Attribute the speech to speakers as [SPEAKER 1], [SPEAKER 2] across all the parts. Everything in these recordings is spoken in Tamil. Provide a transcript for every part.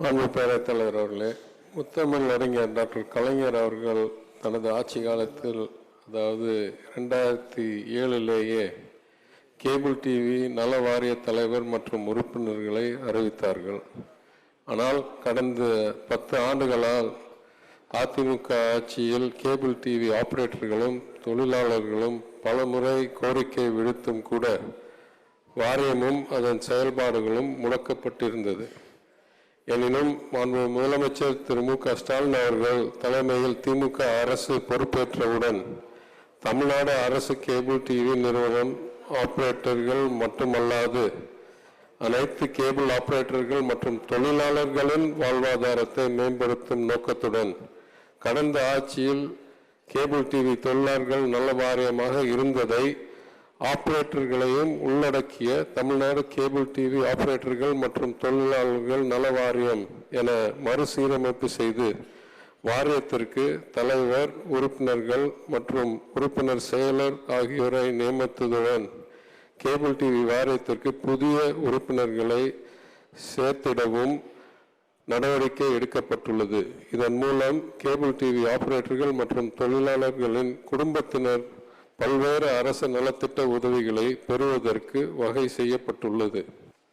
[SPEAKER 1] மாண்பு பேரத்தலைவர் அவர்களே முத்தமிழ் அறிஞர் டாக்டர் கலைஞர் அவர்கள் தனது ஆட்சி காலத்தில் அதாவது ரெண்டாயிரத்தி ஏழிலேயே கேபிள் டிவி நல வாரிய தலைவர் மற்றும் உறுப்பினர்களை அறிவித்தார்கள். ஆனால் கடந்த பத்து ஆண்டுகளால் அதிமுக ஆட்சியில் கேபிள் டிவி ஆபரேட்டர்களும் தொழிலாளர்களும் பல முறை கோரிக்கை விடுத்தும் கூட வாரியமும் அதன் செயல்பாடுகளும் முடக்கப்பட்டிருந்தது. எனினும் மாண்பு முதலமைச்சர் திரு மு க ஸ்டாலின் அவர்கள் தலைமையில் திமுக அரசு பொறுப்பேற்றவுடன் தமிழ்நாடு அரசு கேபிள் டிவி நிறுவனம் ஆபரேட்டர்கள் மட்டுமல்லாது அனைத்து கேபிள் ஆபரேட்டர்கள் மற்றும் தொழிலாளர்களின் வாழ்வாதாரத்தை மேம்படுத்தும் நோக்கத்துடன் கடந்த ஆட்சியில் கேபிள் டிவி தொழிலாளர்கள் நல்ல வாரியமாக இருந்ததை ஆபரேட்டர்களையும் உள்ளடக்கிய தமிழ்நாடு கேபிள் டிவி ஆபரேட்டர்கள் மற்றும் தொழிலாளர்கள் நல வாரியம் என மறுசீரமைப்பு செய்து வாரியத்திற்கு தலைவர் உறுப்பினர்கள் மற்றும் உறுப்பினர் செயலர் ஆகியோரை நியமித்ததுடன் கேபிள் டிவி வாரியத்திற்கு புதிய உறுப்பினர்களை சேர்த்திடவும் நடவடிக்கை எடுக்கப்பட்டுள்ளது. இதன் மூலம் கேபிள் டிவி ஆபரேட்டர்கள் மற்றும் தொழிலாளர்களின் குடும்பத்தினர் பல்வேறு அரசு நலத்திட்ட உதவிகளை பெறுவதற்கு வகை செய்யப்பட்டுள்ளது.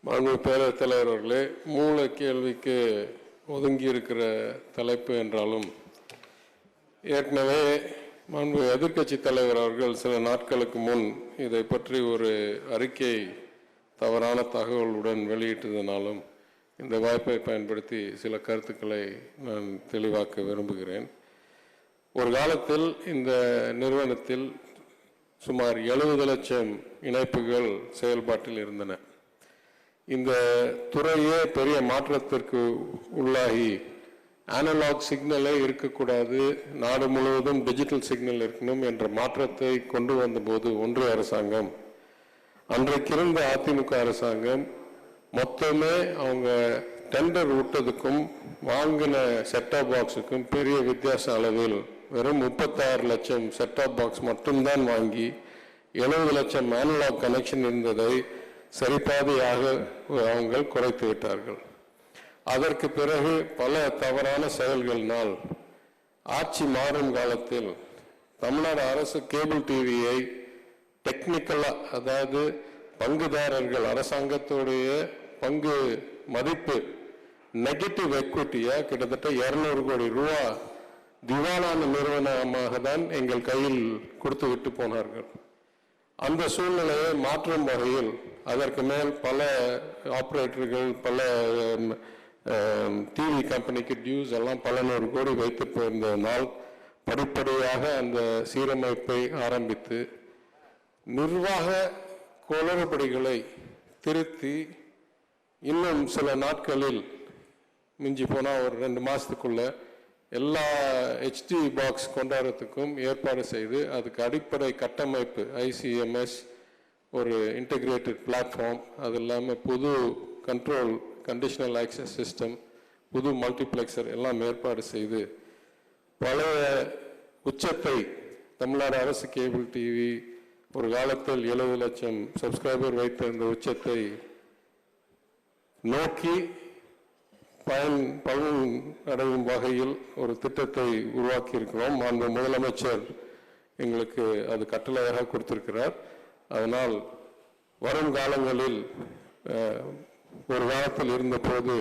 [SPEAKER 1] மாண்பு பேரவைத் தலைவர் அவர்களே மூல கேள்விக்கு ஒதுங்கி இருக்கிற தலைப்பு என்றாலும் ஏற்கனவே மாண்பு எதிர்க்கட்சி தலைவர் அவர்கள் சில நாட்களுக்கு முன் இதை பற்றி ஒரு அறிக்கை தவறான தகவலுடன் வெளியிட்டதனாலும் இந்த வாய்ப்பை பயன்படுத்தி சில கருத்துக்களை நான் தெளிவாக்க விரும்புகிறேன். ஒரு காலத்தில் இந்த நிறுவனத்தில் சுமார் எழுபது லட்சம் இணைப்புகள் செயல்பாட்டில் இருந்தன. இந்த துறையே பெரிய மாற்றத்திற்கு உள்ளாகி அனலாக் சிக்னலே இருக்கக்கூடாது நாடு முழுவதும் டிஜிட்டல் சிக்னல் இருக்கணும் என்ற மாற்றத்தை கொண்டு வந்தபோது ஒன்றிய அரசாங்கம் அன்றைக்கிருந்த அதிமுக அரசாங்கம் மொத்தமே அவங்க டெண்டர் விட்டதுக்கும் வாங்கின செட்டாப் பாக்ஸுக்கும் பெரிய வித்தியாச அளவில் வெறும் முப்பத்தாறு லட்சம் செட்டாப் பாக்ஸ் மட்டும்தான் வாங்கி எழுபது லட்சம் அனலாக் கனெக்ஷன் இருந்ததை சரிபாதையாக அவங்கள் குறைத்து விட்டார்கள். அதற்கு பிறகு பல தவறான செயல்களினால் ஆட்சி மாறும் காலத்தில் தமிழ்நாடு அரசு கேபிள் டிவியை டெக்னிக்கலாக அதாவது பங்குதாரர்கள் அரசாங்கத்துடைய பங்கு மதிப்பு நெகட்டிவ் எக்விட்டியாக கிட்டத்தட்ட இரநூறு கோடி ரூபா திவாலான நிறுவனமாக தான் எங்கள் கையில் கொடுத்து விட்டு போனார்கள். அந்த சூழ்நிலையை மாற்றும் வகையில் அதற்கு மேல் பல ஆப்ரேட்டர்கள் பல டிவி கம்பெனிக்கு டியூஸ் எல்லாம் பல நூறு கோடி வைத்து போயிருந்ததனால் படிப்படியாக அந்த சீரமைப்பை ஆரம்பித்து நிர்வாக குளறுபடிகளை திருத்தி இன்னும் சில நாட்களில் மிஞ்சி போனால் ஒரு ரெண்டு மாதத்துக்குள்ளே எல்லா ஹெச்டி பாக்ஸ் கொண்டாடுறதுக்கும் ஏற்பாடு செய்து அதுக்கு அடிப்படை கட்டமைப்பு ஐசிஎம்எஸ் ஒரு இன்டகிரேட்டட் பிளாட்ஃபார்ம் அது இல்லாமல் புது கண்ட்ரோல் கண்டிஷனல் ஆக்சஸ் சிஸ்டம் புது மல்டிப்ளெக்சர் எல்லாம் ஏற்பாடு செய்து பழைய உச்சத்தை தமிழ்நாடு அரசு கேபிள் டிவி ஒரு காலத்தில் எழுபது லட்சம் சப்ஸ்கிரைபர் வைத்த இந்த உச்சத்தை நோக்கி பயன் பலன் அடையும் வகையில் ஒரு திட்டத்தை உருவாக்கியிருக்கிறோம். அந்த மாண்பு முதலமைச்சர் எங்களுக்கு அது கட்டளையாக கொடுத்திருக்கிறார். அதனால் வரும் காலங்களில் ஒரு காலத்தில் இருந்தபோது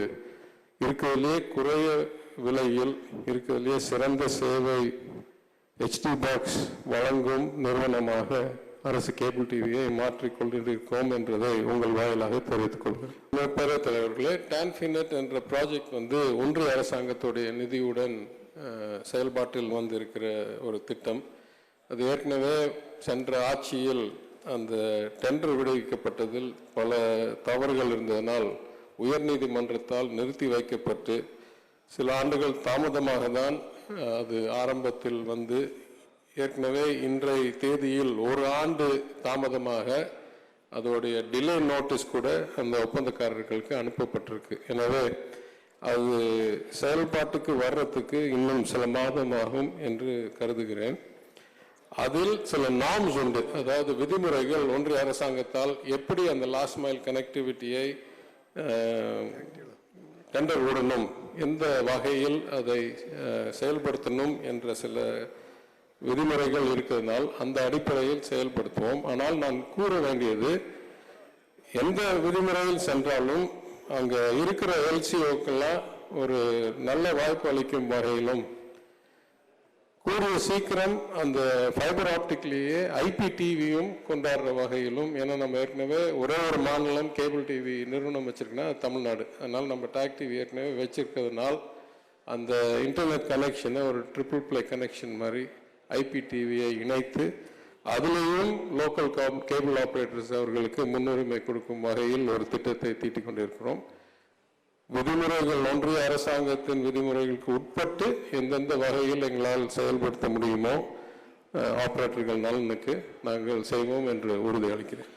[SPEAKER 1] இருக்கிறதுலே குறைய விலையில் இருக்கிறதுலே சிறந்த சேவை ஹெச்டி பாக்ஸ் வழங்கும் நிறுவனமாக அரசு கேபிள் டிவியை மாற்றிக்கொண்டிருக்கோம் என்றதை உங்கள் வாயிலாக தெரிவித்துக் கொள்கிறேன். பேரவைத் தலைவர்களே டான்ஃபினட் என்ற ப்ராஜெக்ட் வந்து ஒன்றிய அரசாங்கத்துடைய நிதியுடன் செயல்பாட்டில் வந்திருக்கிற ஒரு திட்டம். அது ஏற்கனவே சென்ற ஆட்சியில் அந்த டெண்டர் விடுவிக்கப்பட்டதில் பல தவறுகள் இருந்ததனால் உயர்நீதிமன்றத்தால் நிறுத்தி வைக்கப்பட்டு சில ஆண்டுகள் தாமதமாக தான் அது ஆரம்பத்தில் வந்து ஏற்கனவே இன்றைய தேதியில் ஒரு ஆண்டு தாமதமாக அதோடைய டிலே நோட்டீஸ் கூட அந்த ஒப்பந்தக்காரர்களுக்கு அனுப்பப்பட்டிருக்கு. எனவே அது செயல்பாட்டுக்கு வர்றதுக்கு இன்னும் சில மாதமாகும் என்று கருதுகிறேன். அதில் சில நாம்ஸ் உண்டு. அதாவது விதிமுறைகள் ஒன்றிய அரசாங்கத்தால் எப்படி அந்த லாஸ்ட் மைல் கனெக்டிவிட்டியை டெண்டர் விடணும்? எந்த வகையில் அதை செயல்படுத்தணும்? என்ற சில விதிமுறைகள் இருக்கிறதுனால் அந்த அடிப்படையில் செயல்படுத்துவோம். ஆனால் நான் கூற வேண்டியது எந்த விதிமுறையில் சென்றாலும் அங்கே இருக்கிற எல்சிஓக்கெல்லாம் ஒரு நல்ல வாய்ப்பு அளிக்கும் வகையிலும் கூடிய சீக்கிரம் அந்த ஃபைபர் ஆப்டிக்லேயே ஐபி டிவியும் கொண்டாடுற வகையிலும் ஏன்னா நம்ம ஏற்கனவே ஒரே ஒரு மாநிலம் கேபிள் டிவி நிறுவனம் வச்சிருக்கோன்னா தமிழ்நாடு. அதனால் நம்ம டாக் டிவி ஏற்கனவே வச்சுருக்கிறதுனால் அந்த இன்டர்நெட் கனெக்ஷனை ஒரு ட்ரிபிள் ப்ளே கனெக்ஷன் மாதிரி ஐபிடிவியை இணைத்து அதிலேயும் லோக்கல் கேபிள் ஆப்ரேட்டர்ஸ் அவர்களுக்கு முன்னுரிமை கொடுக்கும் வகையில் ஒரு திட்டத்தை தீட்டிக் கொண்டிருக்கிறோம். விதிமுறைகள் ஒன்றிய அரசாங்கத்தின் விதிமுறைகளுக்கு உட்பட்டு எந்தெந்த வகையில் எங்களால் செயல்படுத்த முடியுமோ ஆப்ரேட்டர்கள் நலனுக்கு நாங்கள் செய்வோம் என்று உறுதி அளிக்கிறேன்